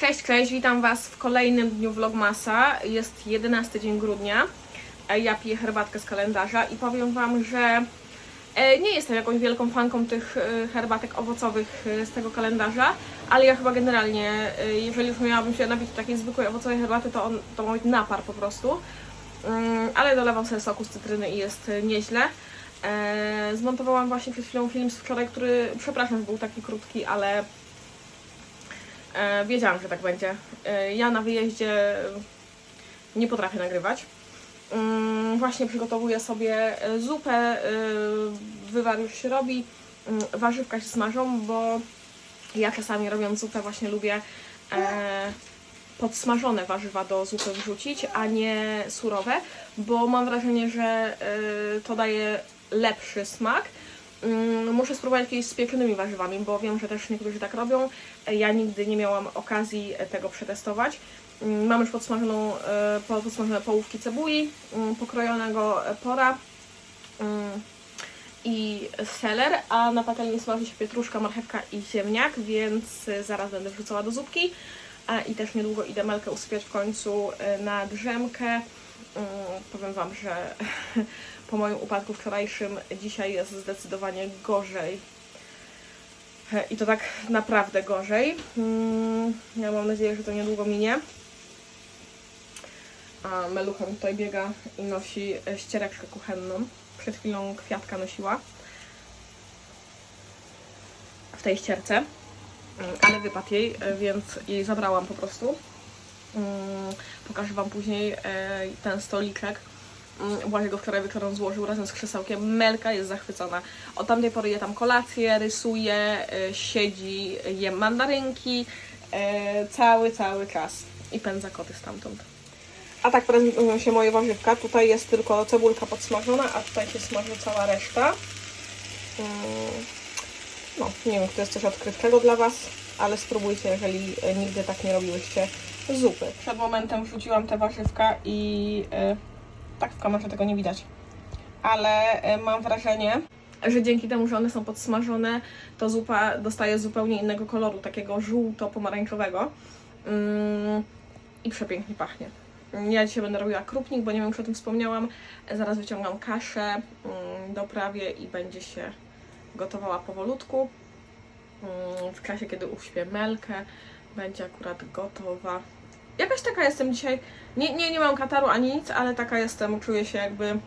Cześć, cześć, witam Was w kolejnym dniu Vlogmasa. Jest 11 dzień grudnia. E, Ja piję herbatkę z kalendarza i powiem Wam, że e, nie jestem jakąś wielką fanką tych e, herbatek owocowych z tego kalendarza, ale ja chyba generalnie, jeżeli już miałabym się napić takiej zwykłej owocowej herbaty, to, on, to ma być napar po prostu. Mm, Ale dolewam sobie soku z cytryny i jest nieźle. Zmontowałam właśnie przed chwilą film z wczoraj, który, przepraszam, że był taki krótki, ale wiedziałam, że tak będzie. E, ja na wyjeździe nie potrafię nagrywać. Mm, właśnie przygotowuję sobie e, zupę. e, Wywar już się robi. Mm, Warzywka się smażą, bo ja czasami robiąc zupę właśnie lubię e, podsmażone warzywa do zupy wrzucić, a nie surowe, bo mam wrażenie, że e, to daje lepszy smak. Mm, Muszę spróbować kiedyś z pieczonymi warzywami, bo wiem, że też niektórzy tak robią. Ja nigdy nie miałam okazji tego przetestować. Mm, Mam już podsmażoną, e, po- podsmażone połówki cebuli, mm, pokrojonego pora i seler, a na patelni smaży się pietruszka, marchewka i ziemniak, więc e, zaraz będę wrzucała do zupki. I też niedługo idę Melkę usypiać w końcu e, na drzemkę. Powiem Wam, że po moim upadku wczorajszym dzisiaj jest zdecydowanie gorzej. E, I to tak naprawdę gorzej. Mm, Ja mam nadzieję, że to niedługo minie. A Melucha tutaj biega i nosi ściereczkę kuchenną. Przed chwilą kwiatka nosiła w tej ścierce, Mm, ale wypadł jej, e, więc jej zabrałam po prostu. Mm, Pokażę Wam później e, ten stoliczek. Mm, Błażej go wczoraj wieczorem złożył razem z krzesełkiem. Melka jest zachwycona. Od tamtej pory je tam kolację, rysuje, e, siedzi, je mandarynki e, cały, cały czas. I pędza koty stamtąd. A tak prezentują się moje warzywka. Tutaj jest tylko cebulka podsmażona, a tutaj się smaży cała reszta. Mm, No, nie wiem, czy to jest coś odkrywczego dla Was, ale spróbujcie, jeżeli e, nigdy tak nie robiłyście zupy. Przed momentem wrzuciłam te warzywka i e, tak w kamerze tego nie widać. Ale e, mam wrażenie, że dzięki temu, że one są podsmażone, to zupa dostaje zupełnie innego koloru, takiego żółto-pomarańczowego. Mm, I przepięknie pachnie. Ja dzisiaj będę robiła krupnik, bo nie wiem, czy o tym wspomniałam. Zaraz wyciągam kaszę, mm, doprawię i będzie się gotowała powolutku. Mm, W czasie, kiedy uśpię melkę, będzie akurat gotowa. Jakaś taka jestem dzisiaj. Nie, nie, nie mam kataru ani nic, ale taka jestem. Czuję się jakby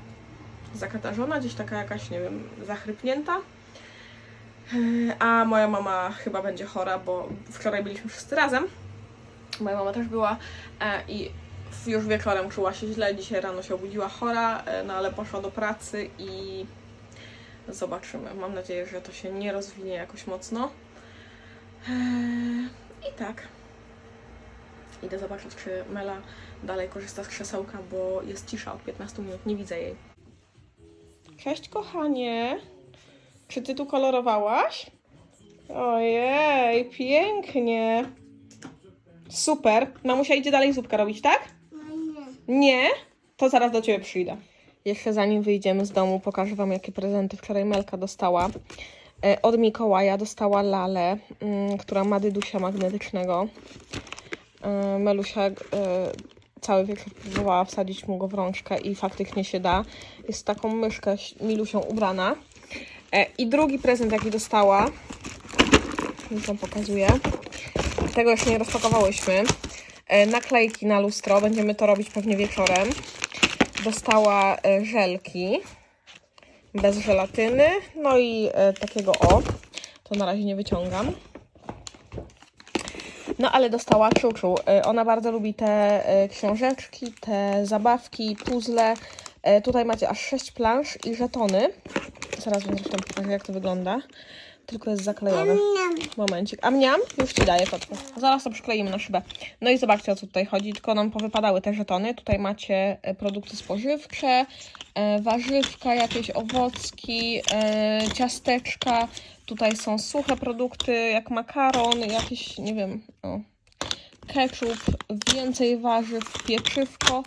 zakatarzona, gdzieś taka jakaś, nie wiem, zachrypnięta. Yy, A moja mama chyba będzie chora, bo wczoraj byliśmy wszyscy razem. Moja mama też była e, i już wieczorem czuła się źle. Dzisiaj rano się obudziła chora, e, no ale poszła do pracy i zobaczymy. Mam nadzieję, że to się nie rozwinie jakoś mocno. I tak. Idę zobaczyć, czy Mela dalej korzysta z krzesełka, bo jest cisza od 15 minut. Nie widzę jej. Cześć, kochanie. Czy ty tu kolorowałaś? Ojej, pięknie. Super. Mamusia idzie dalej zupkę robić, tak? Nie? To zaraz do ciebie przyjdę. Jeszcze zanim wyjdziemy z domu, pokażę wam, jakie prezenty wczoraj Melka dostała. E, Od Mikołaja dostała lalę, mm, która ma dydusia magnetycznego. E, Melusia e, cały wieczór próbowała wsadzić mu go w rączkę i faktycznie się da. Jest taką myszkę Milusią ubrana. E, I drugi prezent, jaki dostała, już wam pokazuję. Tego jeszcze nie rozpakowałyśmy. Naklejki na lustro, będziemy to robić pewnie wieczorem. Dostała żelki bez żelatyny, no i takiego o, to na razie nie wyciągam. No ale dostała czuczu. E, Ona bardzo lubi te e, książeczki, te zabawki, puzzle. E, Tutaj macie aż 6 plansz i żetony. Zaraz wam zresztą pokażę jak to wygląda. Tylko jest zaklejone. Momencik. A mniam? Już Ci daję kotku. Zaraz to przykleimy na szybę. No i zobaczcie o co tutaj chodzi. Tylko nam powypadały te żetony. Tutaj macie e, produkty spożywcze, e, warzywka, jakieś owocki, e, ciasteczka. Tutaj są suche produkty jak makaron, jakieś, nie wiem, o, ketchup, więcej warzyw, pieczywko.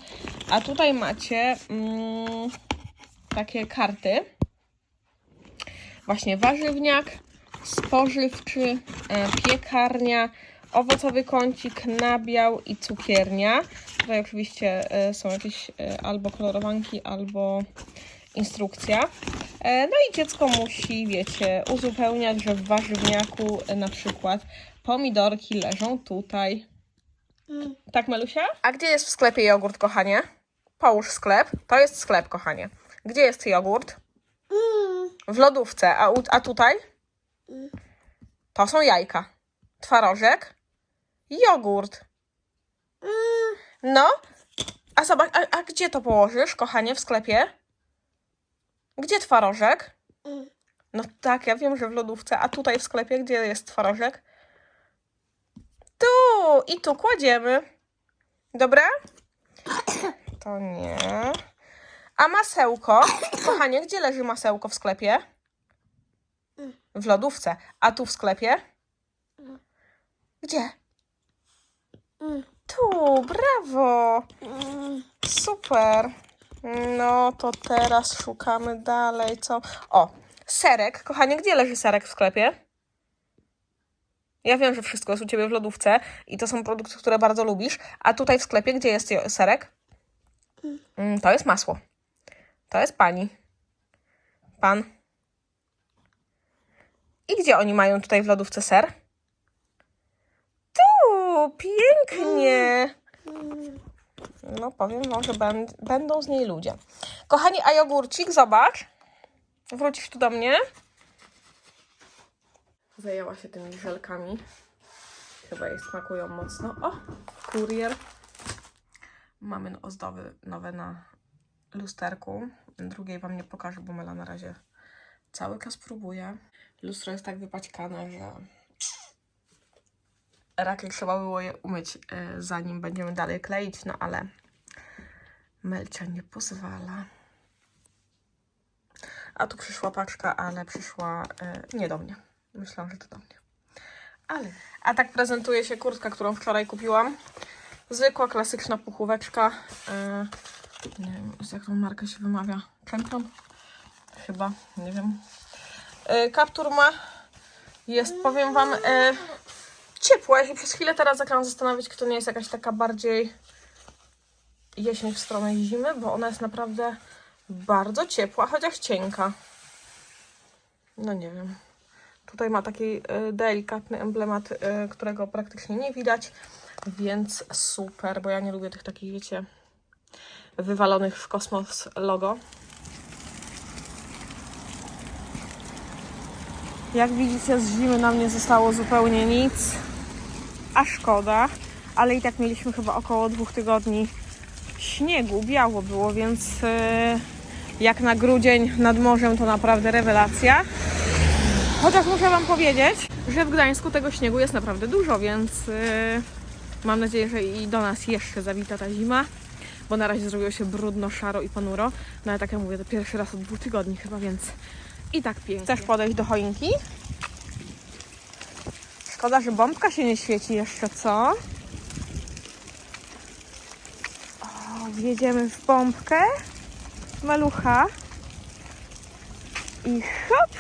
A tutaj macie mm, takie karty. Właśnie warzywniak, spożywczy, e, piekarnia, owocowy kącik, nabiał i cukiernia. Tutaj oczywiście e, są jakieś e, albo kolorowanki, albo instrukcja. No i dziecko musi, wiecie, uzupełniać, że w warzywniaku na przykład pomidorki leżą tutaj. Tak, Melusia? A gdzie jest w sklepie jogurt, kochanie? Połóż sklep. To jest sklep, kochanie. Gdzie jest jogurt? W lodówce. A, u, a tutaj? To są jajka. Twarożek. Jogurt. No. A zobacz, a, a gdzie to położysz, kochanie, w sklepie? Gdzie twarożek? No tak, ja wiem, że w lodówce. A tutaj w sklepie, gdzie jest twarożek? Tu i tu kładziemy. Dobra? To nie. A masełko? Kochanie, gdzie leży masełko w sklepie? W lodówce. A tu w sklepie? Gdzie? Tu, brawo! Super. No to teraz szukamy dalej, co? O, serek. Kochanie, gdzie leży serek w sklepie? Ja wiem, że wszystko jest u Ciebie w lodówce i to są produkty, które bardzo lubisz. A tutaj w sklepie, gdzie jest serek? Mm, To jest masło. To jest pani. Pan. I gdzie oni mają tutaj w lodówce ser? Tu, pięknie. No, powiem wam, że będą z niej ludzie. Kochani, a jogurcik, zobacz. Wrócisz tu do mnie. Zajęła się tymi żelkami. Chyba jej smakują mocno. O, kurier. Mamy ozdoby nowe na lusterku. Drugiej wam nie pokażę, bo Mela na razie cały czas próbuje. Lustro jest tak wypaćkane, że raczej trzeba było je umyć, e, zanim będziemy dalej kleić, no ale Melcia nie pozwala. A tu przyszła paczka, ale przyszła e, nie do mnie. Myślałam, że to do mnie. Ale. A tak prezentuje się kurtka, którą wczoraj kupiłam. Zwykła, klasyczna puchóweczka. E, nie wiem, z jaką markę się wymawia. Champion? Chyba, nie wiem. E, kaptur ma. Jest, powiem wam, e, ciepła. Ja się przez chwilę teraz zaczęłam zastanawiać, kto nie jest jakaś taka bardziej jesień w stronę zimy, bo ona jest naprawdę bardzo ciepła, chociaż cienka. No nie wiem. Tutaj ma taki e, delikatny emblemat, e, którego praktycznie nie widać, więc super, bo ja nie lubię tych takich, wiecie, wywalonych w kosmos logo. Jak widzicie, z zimy nam nie zostało zupełnie nic, a szkoda, ale i tak mieliśmy chyba około dwóch tygodni śniegu, biało było, więc e, jak na grudzień nad morzem to naprawdę rewelacja. Chociaż muszę Wam powiedzieć, że w Gdańsku tego śniegu jest naprawdę dużo, więc yy, mam nadzieję, że i do nas jeszcze zawita ta zima, bo na razie zrobiło się brudno, szaro i ponuro. No ale tak jak mówię, to pierwszy raz od dwóch tygodni chyba, więc i tak pięknie. Chcesz podejść do choinki? Szkoda, że bombka się nie świeci jeszcze, co? O, wjedziemy w bombkę. Malucha. I hop.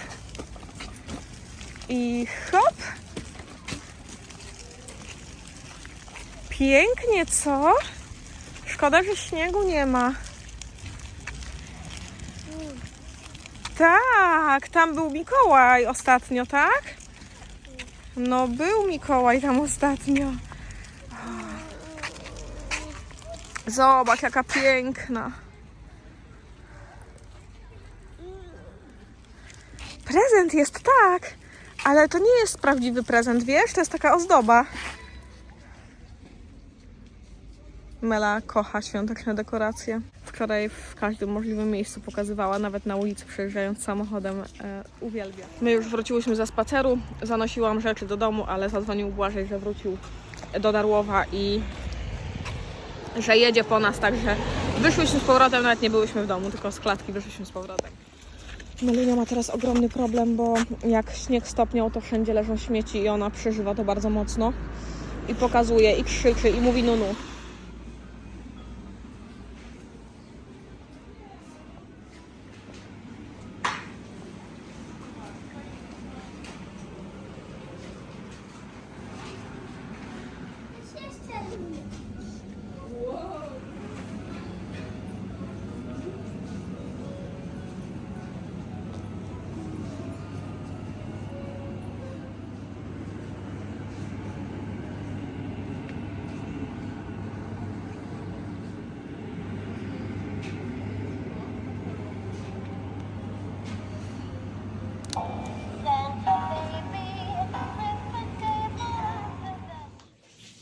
I hop. Pięknie, co? Szkoda, że śniegu nie ma. Tak, tam był Mikołaj ostatnio, tak? No, był Mikołaj tam ostatnio. Zobacz, jaka piękna. Prezent jest tak, ale to nie jest prawdziwy prezent, wiesz? To jest taka ozdoba. Mela kocha świąteczne dekoracje. Wczoraj w każdym możliwym miejscu pokazywała, nawet na ulicy przejeżdżając samochodem, e, uwielbia. My już wróciłyśmy ze spaceru, zanosiłam rzeczy do domu, ale zadzwonił Błażej, że wrócił do Darłowa i że jedzie po nas, także wyszłyśmy z powrotem, nawet nie byłyśmy w domu, tylko z klatki wyszłyśmy z powrotem. Melunia ma teraz ogromny problem, bo jak śnieg stopniał, to wszędzie leżą śmieci i ona przeżywa to bardzo mocno. I pokazuje, i krzyczy, i mówi nunu.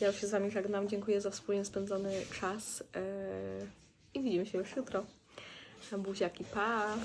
Ja już się z Wami żegnam. Dziękuję za wspólnie spędzony czas. Yy, I widzimy się już jutro. Buziaki, pa!